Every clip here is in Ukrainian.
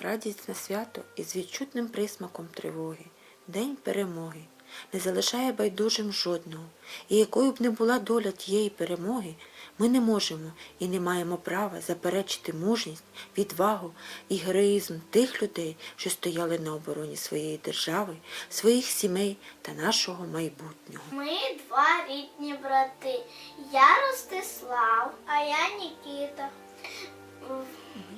Радісне свято із відчутним присмаком тривоги, День перемоги, не залишає байдужим жодного, і якою б не була доля тієї перемоги, ми не можемо і не маємо права заперечити мужність, відвагу і героїзм тих людей, що стояли на обороні своєї держави, своїх сімей та нашого майбутнього. Ми два рідні брати. Я Ростислав, а я Нікіта.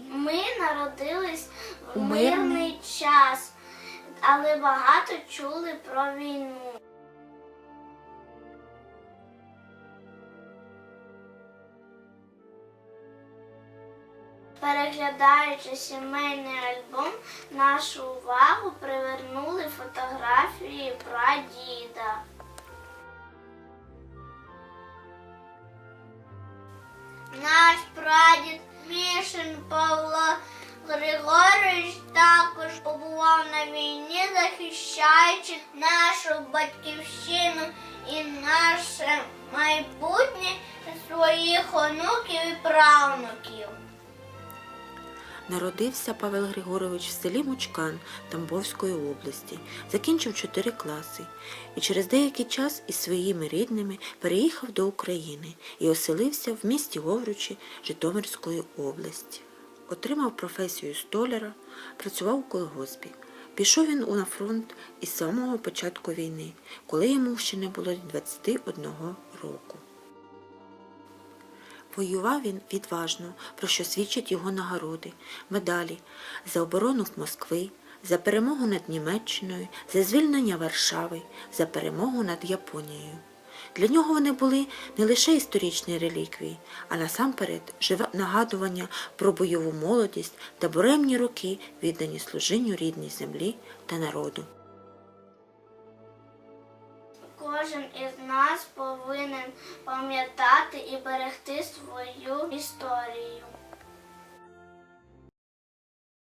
Ми народились У мирний час, але багато чули про війну. Переглядаючи сімейний альбом, нашу увагу привернули фотографії прадіда. Наш прадід Мішин Павло Григорович також побував на війні, захищаючи нашу батьківщину і наше майбутнє своїх онуків і правнуків. Народився Павел Григорович в селі Мучкан Тамбовської області, закінчив чотири класи і через деякий час із своїми рідними переїхав до України і оселився в місті Овручі Житомирської області. Отримав професію столяра, працював у колгоспі. Пішов він на фронт із самого початку війни, коли йому ще не було 21 року. Воював він відважно, про що свідчать його нагороди, медалі за оборону Москви, за перемогу над Німеччиною, за звільнення Варшави, за перемогу над Японією. Для нього вони були не лише історичні реліквії, а насамперед живе нагадування про бойову молодість та буремні роки, віддані служінню рідній землі та народу. Кожен із нас повинен пам'ятати і берегти свою історію.